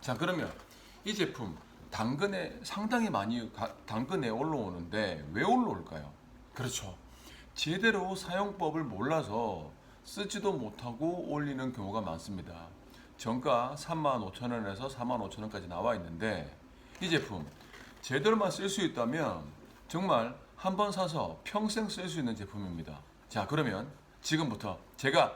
자 그러면 이 제품 당근에 상당히 많이 가- 당근에 올라오는데 왜 올라올까요? 그렇죠. 제대로 사용법을 몰라서 쓰지도 못하고 올리는 경우가 많습니다. 정가 35,000원에서 45,000원까지 나와 있는데 이 제품 제대로만 쓸 수 있다면 정말 한 번 사서 평생 쓸 수 있는 제품입니다. 자, 그러면 지금부터 제가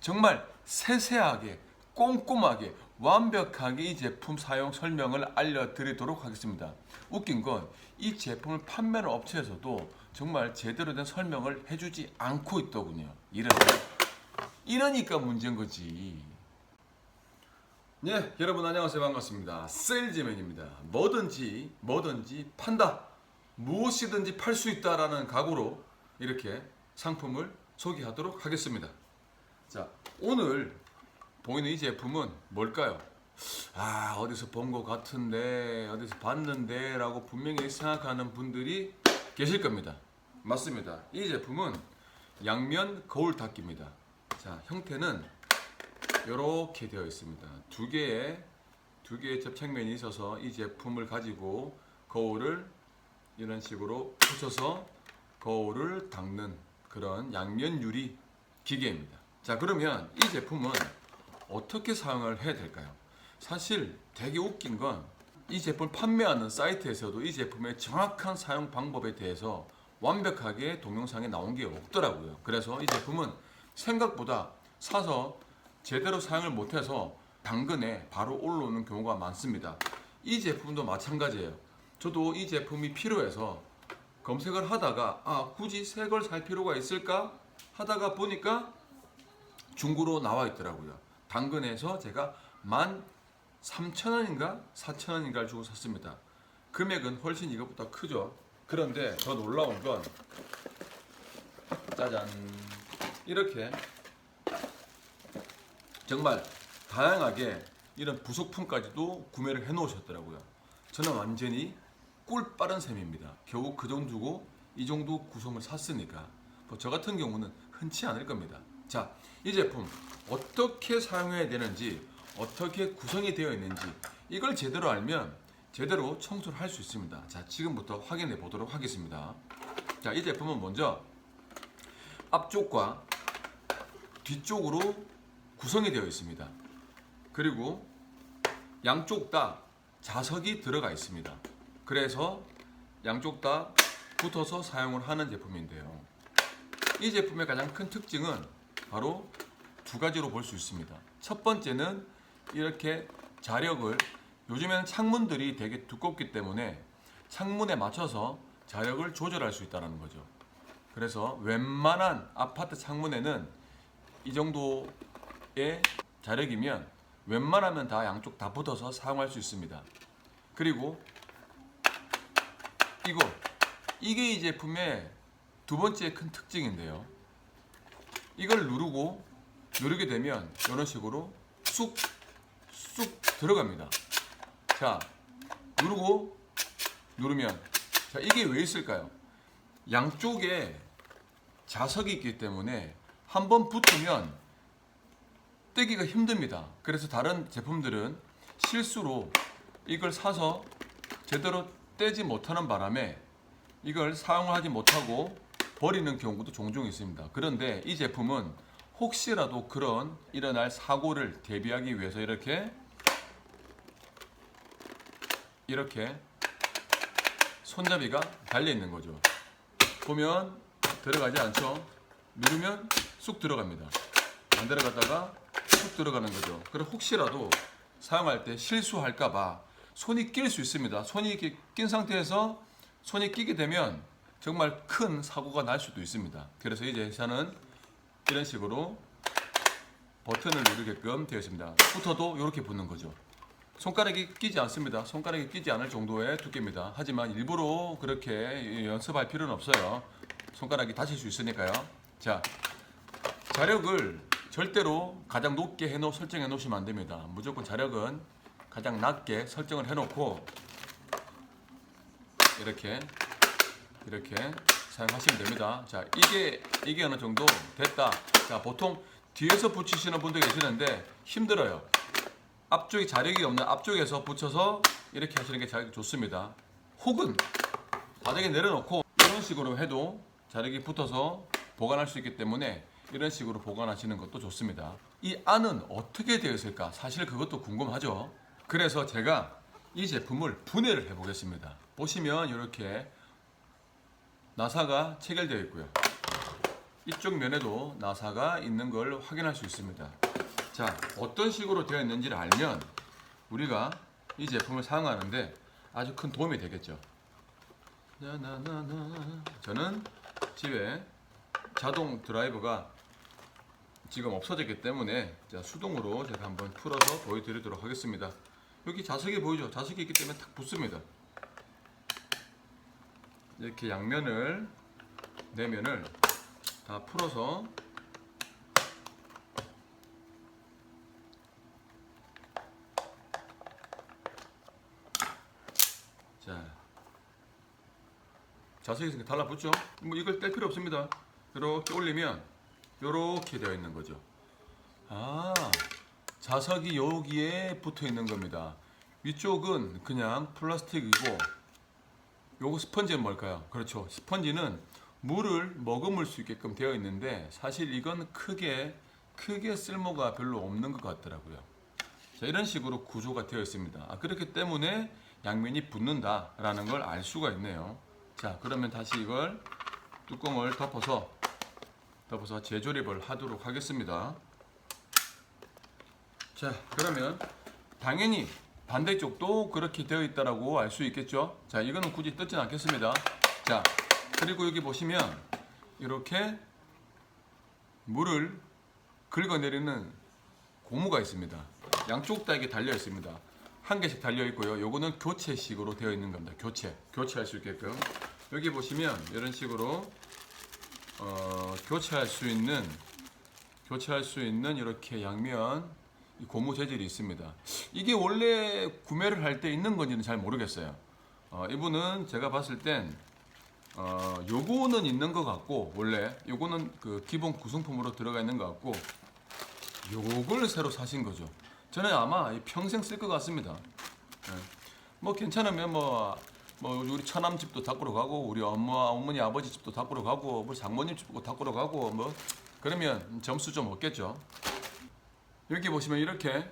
정말 세세하게 꼼꼼하게 완벽하게 이 제품 사용 설명을 알려드리도록 하겠습니다. 웃긴 건 이 제품을 판매하는 업체에서도 정말 제대로 된 설명을 해주지 않고 있더군요. 이런 이러니까 문제인 거지. 네, 여러분 안녕하세요. 반갑습니다. 세일즈맨입니다. 뭐든지 뭐든지 판다. 무엇이든지 팔 수 있다라는 각오로 이렇게 상품을 소개하도록 하겠습니다. 자, 오늘 보이는 이 제품은 뭘까요? 아, 어디서 본 것 같은데, 어디서 봤는데, 라고 분명히 생각하는 분들이 계실 겁니다. 맞습니다. 이 제품은 양면 거울 닦기입니다. 자, 형태는 이렇게 되어 있습니다. 두 개의 두 개의 접착면이 있어서 이 제품을 가지고 거울을 이런 식으로 붙여서 거울을 닦는 그런 양면 유리 기계입니다. 자, 그러면 이 제품은 어떻게 사용을 해야 될까요? 사실 되게 웃긴 건 이 제품을 판매하는 사이트에서도 이 제품의 정확한 사용 방법에 대해서 완벽하게 동영상에 나온 게 없더라고요. 그래서 이 제품은 생각보다 사서 제대로 사용을 못해서 당근에 바로 올라오는 경우가 많습니다. 이 제품도 마찬가지예요. 저도 이 제품이 필요해서 검색을 하다가 아 굳이 새 걸 살 필요가 있을까 하다가 보니까 중고로 나와 있더라고요. 당근에서 제가 만 3,000원인가 4,000원인가를 주고 샀습니다. 금액은 훨씬 이것보다 크죠. 그런데 더 놀라운 건 짜잔 이렇게 정말 다양하게 이런 부속품까지도 구매를 해 놓으셨더라고요. 저는 완전히 꿀 빠른 셈입니다. 겨우 그 정도 주고 이 정도 구성을 샀으니까 뭐 저 같은 경우는 흔치 않을 겁니다. 자, 이 제품 어떻게 사용해야 되는지 어떻게 구성이 되어 있는지 이걸 제대로 알면 제대로 청소를 할 수 있습니다. 자, 지금부터 확인해 보도록 하겠습니다. 자, 이 제품은 먼저 앞쪽과 뒤쪽으로 구성이 되어 있습니다. 그리고 양쪽 다 자석이 들어가 있습니다. 그래서 양쪽 다 붙어서 사용을 하는 제품인데요. 이 제품의 가장 큰 특징은 바로 두 가지로 볼 수 있습니다. 첫 번째는 이렇게 자력을 요즘에는 창문들이 되게 두껍기 때문에 창문에 맞춰서 자력을 조절할 수 있다는 거죠. 그래서 웬만한 아파트 창문에는 이 정도의 자력이면 웬만하면 다 양쪽 다 붙어서 사용할 수 있습니다. 그리고 이거 이게 이 제품의 두 번째 큰 특징인데요. 이걸 누르고 누르게 되면 이런 식으로 쑥 쑥 들어갑니다. 자 누르고 누르면 자 이게 왜 있을까요? 양쪽에 자석이 있기 때문에 한번 붙으면 떼기가 힘듭니다. 그래서 다른 제품들은 실수로 이걸 사서 제대로 떼지 못하는 바람에 이걸 사용하지 못하고 버리는 경우도 종종 있습니다. 그런데 이 제품은 혹시라도 그런 일어날 사고를 대비하기 위해서 이렇게 이렇게 손잡이가 달려 있는 거죠. 보면 들어가지 않죠. 누르면 쑥 들어갑니다. 안 들어갔다가 쑥 들어가는 거죠. 그럼 혹시라도 사용할 때 실수할까봐 손이 낄 수 있습니다. 손이 이렇게 낀 상태에서 손이 끼게 되면 정말 큰 사고가 날 수도 있습니다. 그래서 이제 저는 이런 식으로 버튼을 누르게끔 되어 있습니다. 붙어도 이렇게 붙는 거죠. 손가락이 끼지 않습니다. 손가락이 끼지 않을 정도의 두께입니다. 하지만 일부러 그렇게 연습할 필요는 없어요. 손가락이 다칠 수 있으니까요. 자, 자력을 절대로 가장 높게 해놓 설정해 놓으시면 안 됩니다. 무조건 자력은 가장 낮게 설정을 해놓고 이렇게 이렇게 사용하시면 됩니다. 자, 이게 이게 어느 정도 됐다. 자, 보통 뒤에서 붙이시는 분들 계시는데 힘들어요. 앞쪽이 자력이 없는 앞쪽에서 붙여서 이렇게 하시는 게 자력이 좋습니다. 혹은 바닥에 내려놓고 이런 식으로 해도 자력이 붙어서 보관할 수 있기 때문에 이런 식으로 보관하시는 것도 좋습니다. 이 안은 어떻게 되어 있을까? 사실 그것도 궁금하죠. 그래서 제가 이 제품을 분해를 해 보겠습니다. 보시면 이렇게 나사가 체결되어 있고요. 이쪽 면에도 나사가 있는 걸 확인할 수 있습니다. 자, 어떤 식으로 되어 있는지를 알면 우리가 이 제품을 사용하는데 아주 큰 도움이 되겠죠. 저는 집에 자동 드라이버가 지금 없어졌기 때문에 자, 수동으로 제가 한번 풀어서 보여드리도록 하겠습니다. 여기 자석이 보이죠? 자석이 있기 때문에 탁 붙습니다. 이렇게 양면을 네 내면을 다 풀어서 자 자석이 있으니까 달라붙죠? 뭐 이걸 뗄 필요 없습니다. 이렇게 올리면 이렇게 되어 있는 거죠. 아 자석이 여기에 붙어 있는 겁니다. 위쪽은 그냥 플라스틱이고 요거 스펀지는 뭘까요? 그렇죠. 스펀지는 물을 머금을 수 있게끔 되어 있는데 사실 이건 크게 크게 쓸모가 별로 없는 것 같더라고요. 자, 이런 식으로 구조가 되어 있습니다. 아, 그렇기 때문에 양면이 붙는다라는 걸 알 수가 있네요. 자, 그러면 다시 이걸 뚜껑을 덮어서 덮어서 재조립을 하도록 하겠습니다. 자, 그러면 당연히 반대쪽도 그렇게 되어 있다라고 알 수 있겠죠. 자, 이거는 굳이 뜯진 않겠습니다. 자, 그리고 여기 보시면 이렇게 물을 긁어내리는 고무가 있습니다. 양쪽 다 이게 달려 있습니다. 한 개씩 달려 있고요. 요거는 교체식으로 되어 있는 겁니다. 교체, 교체할 수 있게끔 여기 보시면 이런 식으로 어, 교체할 수 있는 교체할 수 있는 이렇게 양면 이 고무 재질이 있습니다. 이게 원래 구매를 할 때 있는 건지는 잘 모르겠어요. 어, 이분은 제가 봤을 땐 어, 요거는 있는 것 같고 원래 요거는 그 기본 구성품으로 들어가 있는 것 같고 요걸 새로 사신 거죠. 저는 아마 이 평생 쓸 것 같습니다. 예. 뭐 괜찮으면 뭐, 뭐 우리 처남 집도 닦으러 가고 우리 엄마 어머니 아버지 집도 닦으러 가고 우리 장모님 집도 닦으러 가고 뭐 그러면 점수 좀 얻겠죠. 여기 보시면 이렇게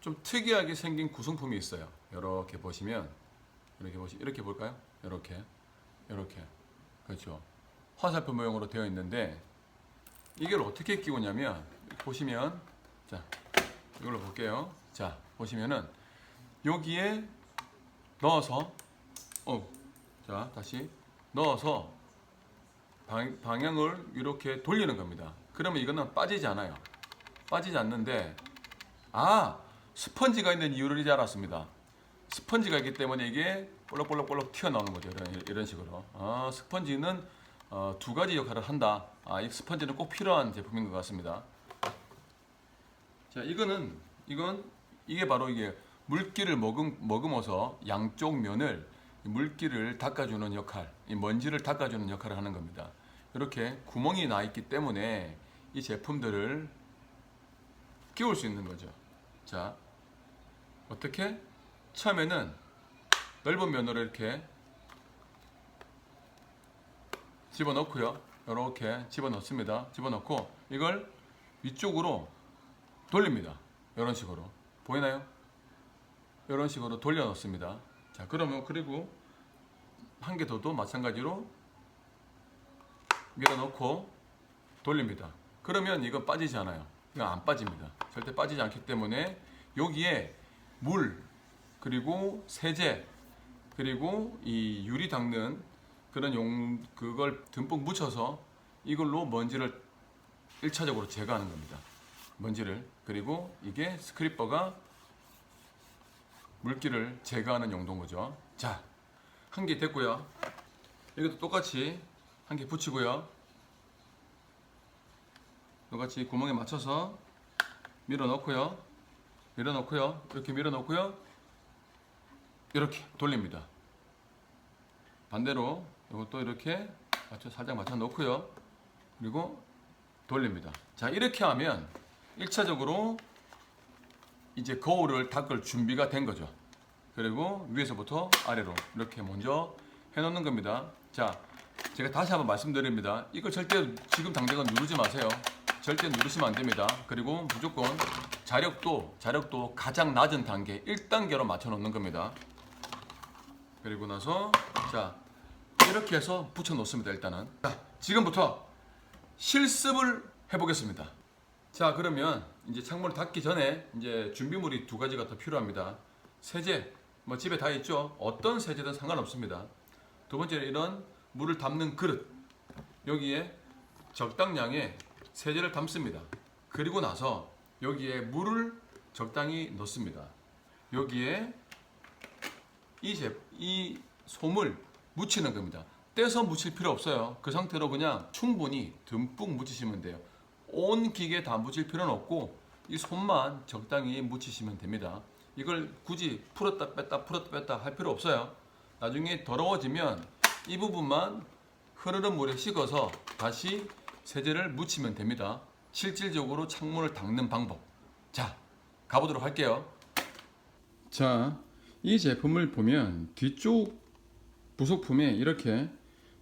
좀 특이하게 생긴 구성품이 있어요. 이렇게 보시면 이렇게 보시 이렇게 볼까요? 이렇게 이렇게 그렇죠. 화살표 모형으로 되어 있는데 이걸 어떻게 끼우냐면 보시면 자 이걸로 볼게요. 자 보시면은 여기에 넣어서 어자 다시 넣어서 방, 방향을 이렇게 돌리는 겁니다. 그러면 이거는 빠지지 않아요. 빠지지 않는데 아 스펀지가 있는 이유를 이제 알았습니다. 스펀지가 있기 때문에 이게 볼록볼록볼록 튀어나오는 거죠. 이런, 이런 식으로. 아, 스펀지는 어, 두 가지 역할을 한다. 아, 이 스펀지는 꼭 필요한 제품인 것 같습니다. 자, 이거는 이건 이게 바로 이게 물기를 머금 머금어서 양쪽 면을 물기를 닦아주는 역할, 이 먼지를 닦아주는 역할을 하는 겁니다. 이렇게 구멍이 나 있기 때문에 이 제품들을 끼울 수 있는 거죠. 자, 어떻게? 처음에는 넓은 면으로 이렇게 집어넣고요. 이렇게 집어넣습니다. 집어넣고 이걸 위쪽으로 돌립니다. 이런 식으로 보이나요? 이런 식으로 돌려 넣습니다. 자, 그러면 그리고 한 개 더도 마찬가지로 밀어 넣고 돌립니다. 그러면 이거 빠지지 않아요. 이거 안 빠집니다. 절대 빠지지 않기 때문에 여기에 물 그리고 세제 그리고 이 유리 닦는 그런 용 그걸 듬뿍 묻혀서 이걸로 먼지를 1차적으로 제거하는 겁니다. 먼지를 그리고 이게 스크립버가 물기를 제거하는 용도인 거죠. 자, 한 개 됐고요. 이것도 똑같이 한 개 붙이고요. 똑같이 구멍에 맞춰서 밀어 넣고요. 밀어 넣고요. 이렇게 밀어 넣고요. 이렇게 돌립니다. 반대로 이것도 이렇게 맞춰 살짝 맞춰 놓고요. 그리고 돌립니다. 자, 이렇게 하면 1차적으로 이제 거울을 닦을 준비가 된 거죠. 그리고 위에서부터 아래로 이렇게 먼저 해 놓는 겁니다. 자, 제가 다시 한번 말씀드립니다. 이거 절대 지금 당장은 누르지 마세요. 절대 누르시면 안 됩니다. 그리고 무조건 자력도 자력도 가장 낮은 단계 1단계로 맞춰 놓는 겁니다. 그리고 나서 자 이렇게 해서 붙여 놓습니다. 일단은 자 지금부터 실습을 해보겠습니다. 자 그러면 이제 창문을 닫기 전에 이제 준비물이 두 가지가 더 필요합니다. 세제 뭐 집에 다 있죠. 어떤 세제든 상관없습니다. 두 번째는 이런 물을 담는 그릇 여기에 적당량의 세제를 담습니다. 그리고 나서 여기에 물을 적당히 넣습니다. 여기에 이, 제, 이 솜을 묻히는 겁니다. 떼서 묻힐 필요 없어요. 그 상태로 그냥 충분히 듬뿍 묻히시면 돼요. 온 기계 다 묻힐 필요는 없고 이 솜만 적당히 묻히시면 됩니다. 이걸 굳이 풀었다 뺐다 풀었다 뺐다 할 필요 없어요. 나중에 더러워지면 이 부분만 흐르는 물에 식어서 다시 세제를 묻히면 됩니다. 실질적으로 창문을 닦는 방법. 자, 가보도록 할게요. 자, 이 제품을 보면 뒤쪽 부속품에 이렇게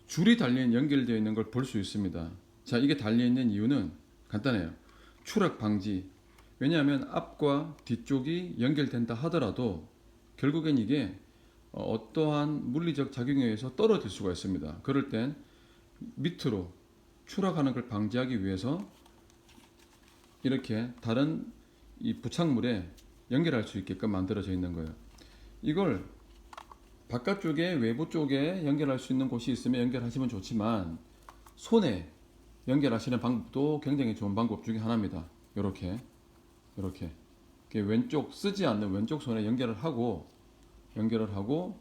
줄이 달린 연결되어 있는 걸 볼 수 있습니다. 자, 이게 달려 있는 이유는 간단해요. 추락 방지. 왜냐하면 앞과 뒤쪽이 연결된다 하더라도 결국엔 이게 어, 어떠한 물리적 작용에 의해서 떨어질 수가 있습니다. 그럴 땐 밑으로 추락하는 걸 방지하기 위해서 이렇게 다른 이 부착물에 연결할 수 있게끔 만들어져 있는 거예요. 이걸 바깥쪽에 외부 쪽에 연결할 수 있는 곳이 있으면 연결하시면 좋지만 손에 연결하시는 방법도 굉장히 좋은 방법 중에 하나입니다. 이렇게 이렇게 왼쪽 쓰지 않는 왼쪽 손에 연결을 하고 연결을 하고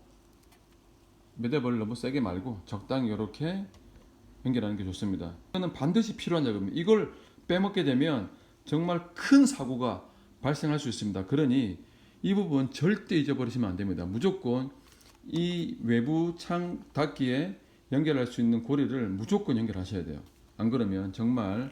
매듭을 너무 세게 말고 적당히 이렇게 연결하는 게 좋습니다. 이거는 반드시 필요한 작업입니다. 이걸 빼먹게 되면 정말 큰 사고가 발생할 수 있습니다. 그러니 이 부분 절대 잊어버리시면 안 됩니다. 무조건 이 외부 창 닫기에 연결할 수 있는 고리를 무조건 연결하셔야 돼요. 안 그러면 정말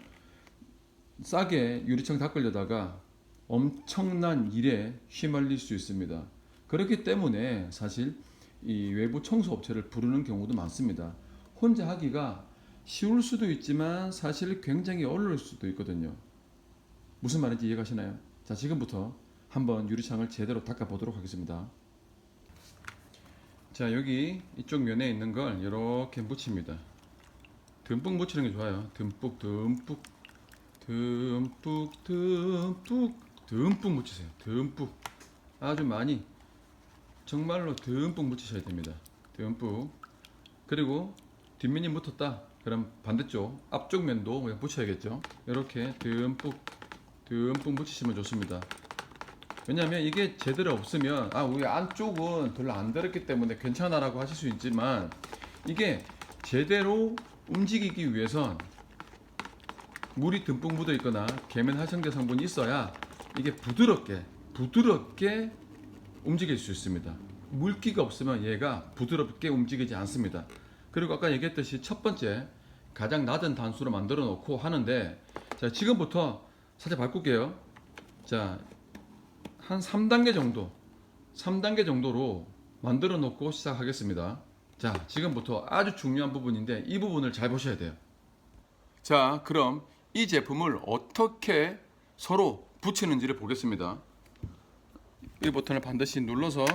싸게 유리창 닦으려다가 엄청난 일에 휘말릴 수 있습니다. 그렇기 때문에 사실 이 외부 청소 업체를 부르는 경우도 많습니다. 혼자 하기가 쉬울 수도 있지만 사실 굉장히 어려울 수도 있거든요. 무슨 말인지 이해가시나요? 자, 지금부터 한번 유리창을 제대로 닦아 보도록 하겠습니다. 자, 여기 이쪽 면에 있는 걸 이렇게 묻힙니다. 듬뿍 묻히는 게 좋아요. 듬뿍, 듬뿍, 듬뿍, 듬뿍, 듬뿍 묻히세요. 듬뿍. 아주 많이. 정말로 듬뿍 묻히셔야 됩니다. 듬뿍. 그리고 뒷면이 묻었다. 그럼 반대쪽 앞쪽 면도 그냥 묻혀야겠죠. 이렇게 듬뿍 듬뿍 묻히시면 좋습니다. 왜냐하면 이게 제대로 없으면 아 우리 안쪽은 별로 안 들었기 때문에 괜찮아 라고 하실 수 있지만 이게 제대로 움직이기 위해선 물이 듬뿍 묻어 있거나 계면 활성제 성분이 있어야 이게 부드럽게 부드럽게 움직일 수 있습니다. 물기가 없으면 얘가 부드럽게 움직이지 않습니다. 그리고 아까 얘기했듯이 첫 번째 가장 낮은 단수로 만들어 놓고 하는데 자 지금부터 살짝 바꿀게요. 자, 한 3단계 정도, 3단계 정도로 만들어 놓고 시작하겠습니다. 자, 지금부터 아주 중요한 부분인데 이 부분을 잘 보셔야 돼요. 자, 그럼 이 제품을 어떻게 서로 붙이는지를 보겠습니다. 이 버튼을 반드시 눌러서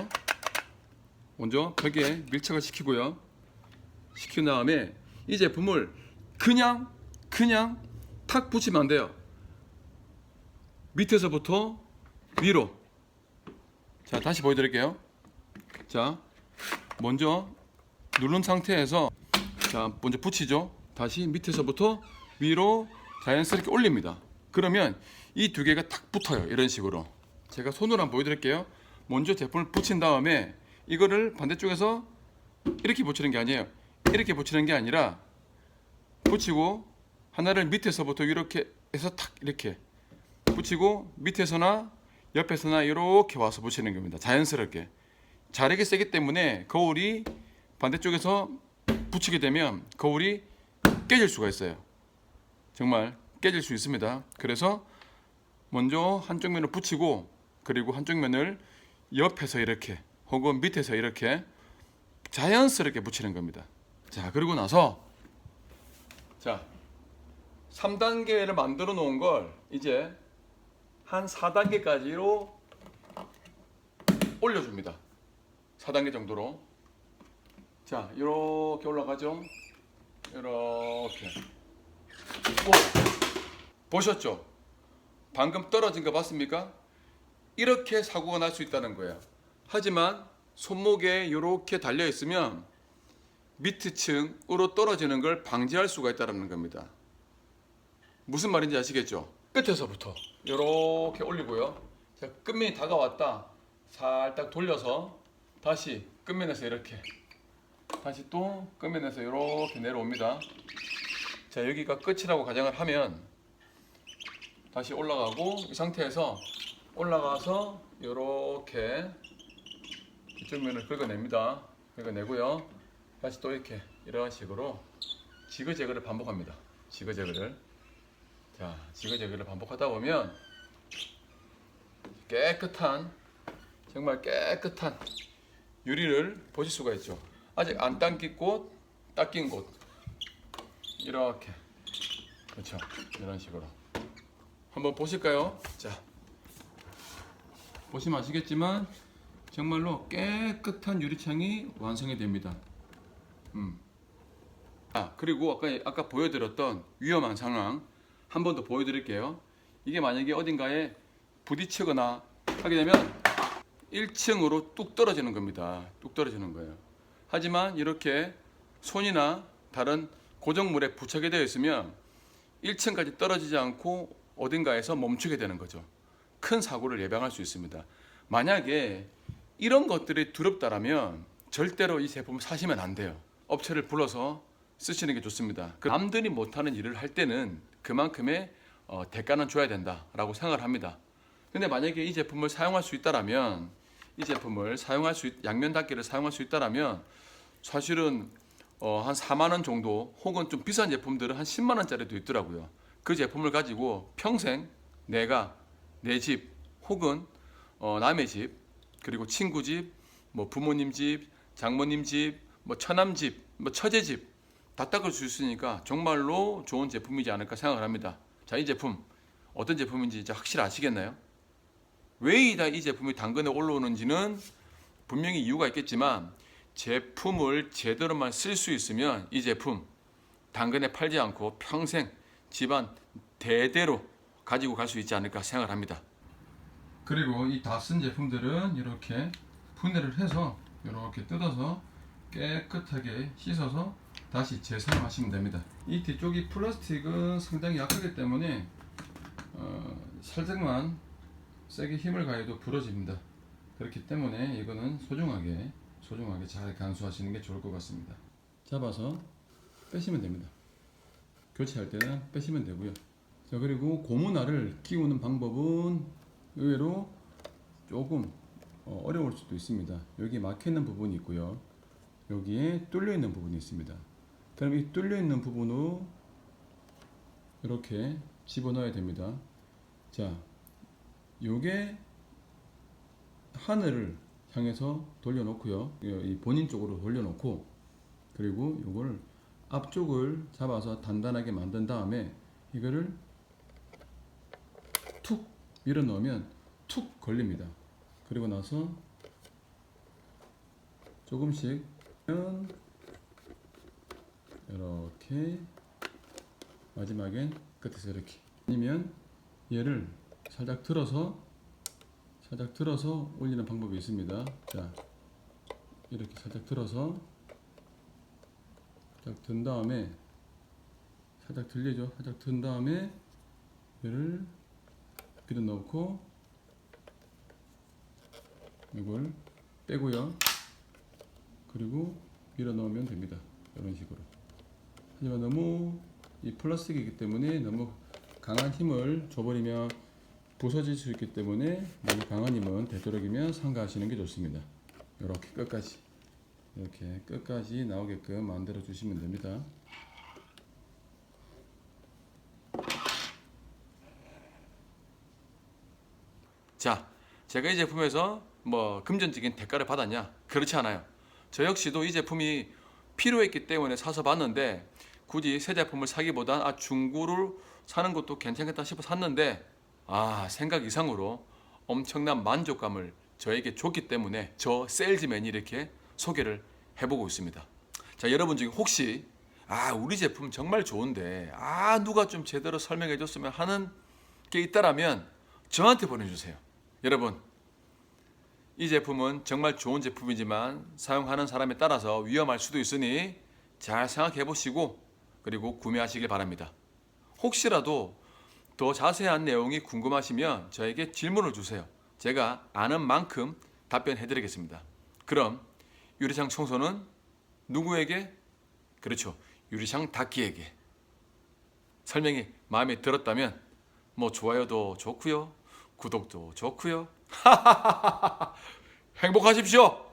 먼저 벽에 밀착을 시키고요. 시킨 다음에 이 제품을 그냥 그냥 탁 붙이면 안 돼요. 밑에서부터 위로. 자, 다시 보여드릴게요. 자, 먼저 누른 상태에서 자, 먼저 붙이죠. 다시 밑에서부터 위로 자연스럽게 올립니다. 그러면 이 두 개가 탁 붙어요. 이런 식으로. 제가 손으로 한번 보여드릴게요. 먼저 제품을 붙인 다음에 이거를 반대쪽에서 이렇게 붙이는 게 아니에요. 이렇게 붙이는 게 아니라 붙이고 하나를 밑에서부터 이렇게 해서 탁 이렇게 붙이고 밑에서나 옆에서나 이렇게 와서 붙이는 겁니다. 자연스럽게. 자력이 세기 때문에 거울이 반대쪽에서 붙이게 되면 거울이 깨질 수가 있어요. 정말 깨질 수 있습니다. 그래서 먼저 한쪽 면을 붙이고 그리고 한쪽 면을 옆에서 이렇게 혹은 밑에서 이렇게 자연스럽게 붙이는 겁니다. 자, 그리고 나서 자, 3단계를 만들어 놓은 걸 이제 한 4단계까지로 올려줍니다. 4단계 정도로. 자, 이렇게 올라가죠. 이렇게. 오, 보셨죠? 방금 떨어진 거 봤습니까? 이렇게 사고가 날 수 있다는 거예요. 하지만 손목에 이렇게 달려 있으면 밑층으로 떨어지는 걸 방지할 수가 있다는 겁니다. 무슨 말인지 아시겠죠? 끝에서부터 이렇게 올리고요. 자, 끝면이 다가왔다. 살짝 돌려서 다시 끝면에서 이렇게 다시 또 끝면에서 이렇게 내려옵니다. 자, 여기가 끝이라고 가정을 하면 다시 올라가고 이 상태에서 올라가서 이렇게 뒤쪽 면을 긁어냅니다. 긁어내고요. 다시 또 이렇게 이런 식으로 지그재그를 반복합니다. 지그재그를 자 지그재그를 반복하다 보면 깨끗한 정말 깨끗한 유리를 보실 수가 있죠. 아직 안 닦인 곳, 닦인 곳 이렇게 그렇죠. 이런 식으로 한번 보실까요? 자 보시면 아시겠지만 정말로 깨끗한 유리창이 완성이 됩니다. 음. 아 그리고 아까 아까 보여드렸던 위험한 상황 한 번 더 보여드릴게요. 이게 만약에 어딘가에 부딪히거나 하게 되면 1층으로 뚝 떨어지는 겁니다. 뚝 떨어지는 거예요. 하지만 이렇게 손이나 다른 고정물에 부착이 되어 있으면 1층까지 떨어지지 않고 어딘가에서 멈추게 되는 거죠. 큰 사고를 예방할 수 있습니다. 만약에 이런 것들이 두렵다라면 절대로 이 제품을 사시면 안 돼요. 업체를 불러서 쓰시는 게 좋습니다. 그 남들이 못하는 일을 할 때는 그만큼의 어, 대가는 줘야 된다라고 생각을 합니다. 근데 만약에 이 제품을 사용할 수 있다라면 이 제품을 사용할 수 있, 양면 닫기를 사용할 수 있다라면 사실은 어, 한 4만 원 정도 혹은 좀 비싼 제품들은 한 10만 원짜리도 있더라고요. 그 제품을 가지고 평생 내가 내 집 혹은 어, 남의 집 그리고 친구 집, 뭐 부모님 집, 장모님 집, 뭐 처남 집, 뭐 처제 집 다 닦을 수 있으니까 정말로 좋은 제품이지 않을까 생각을 합니다. 자, 이 제품 어떤 제품인지 이제 확실히 아시겠나요? 왜 이 제품이 당근에 올라오는지는 분명히 이유가 있겠지만 제품을 제대로만 쓸 수 있으면 이 제품 당근에 팔지 않고 평생 집안 대대로 가지고 갈 수 있지 않을까 생각을 합니다. 그리고 이 다 쓴 제품들은 이렇게 분해를 해서 이렇게 뜯어서 깨끗하게 씻어서 다시 재사용하시면 됩니다. 이 뒤쪽이 플라스틱은 상당히 약하기 때문에 어, 살짝만 세게 힘을 가해도 부러집니다. 그렇기 때문에 이거는 소중하게 소중하게 잘 간수하시는 게 좋을 것 같습니다. 잡아서 빼시면 됩니다. 교체할 때는 빼시면 되고요. 자 그리고 고무날을 끼우는 방법은 의외로 조금 어, 어려울 수도 있습니다. 여기 막혀 있는 부분이 있고요. 여기에 뚫려 있는 부분이 있습니다. 그럼 이 뚫려 있는 부분으로 이렇게 집어넣어야 됩니다. 자, 요게 하늘을 향해서 돌려놓고요. 이 본인 쪽으로 돌려놓고 그리고 요걸 앞쪽을 잡아서 단단하게 만든 다음에 이거를 툭 밀어 넣으면 툭 걸립니다. 그리고 나서 조금씩 이렇게 마지막엔 끝에서 이렇게 아니면 얘를 살짝 들어서 살짝 들어서 올리는 방법이 있습니다. 자 이렇게 살짝 들어서 살짝 든 다음에 살짝 들리죠? 살짝 든 다음에 얘를 빌어 넣고 이걸 빼고요. 그리고 밀어 넣으면 됩니다. 이런 식으로. 하지만 너무 이 플라스틱이기 때문에 너무 강한 힘을 줘버리면 부서질 수 있기 때문에 너무 강한 힘은 되도록이면 삼가하시는 게 좋습니다. 이렇게 끝까지 이렇게 끝까지 나오게끔 만들어 주시면 됩니다. 자, 제가 이 제품에서 뭐 금전적인 대가를 받았냐? 그렇지 않아요. 저 역시도 이 제품이 필요했기 때문에 사서 봤는데 굳이 새 제품을 사기보단 아 중고를 사는 것도 괜찮겠다 싶어 샀는데 아 생각 이상으로 엄청난 만족감을 저에게 줬기 때문에 저 세일즈맨이 이렇게 소개를 해보고 있습니다. 자 여러분 중에 혹시 아 우리 제품 정말 좋은데 아 누가 좀 제대로 설명해 줬으면 하는 게 있다라면 저한테 보내주세요. 여러분 이 제품은 정말 좋은 제품이지만 사용하는 사람에 따라서 위험할 수도 있으니 잘 생각해 보시고 그리고 구매하시길 바랍니다. 혹시라도 더 자세한 내용이 궁금하시면 저에게 질문을 주세요. 제가 아는 만큼 답변해 드리겠습니다. 그럼 유리창 청소는 누구에게? 그렇죠. 유리창 닫기에게. 설명이 마음에 들었다면 뭐 좋아요도 좋고요. 구독도 좋고요. 행복하십시오.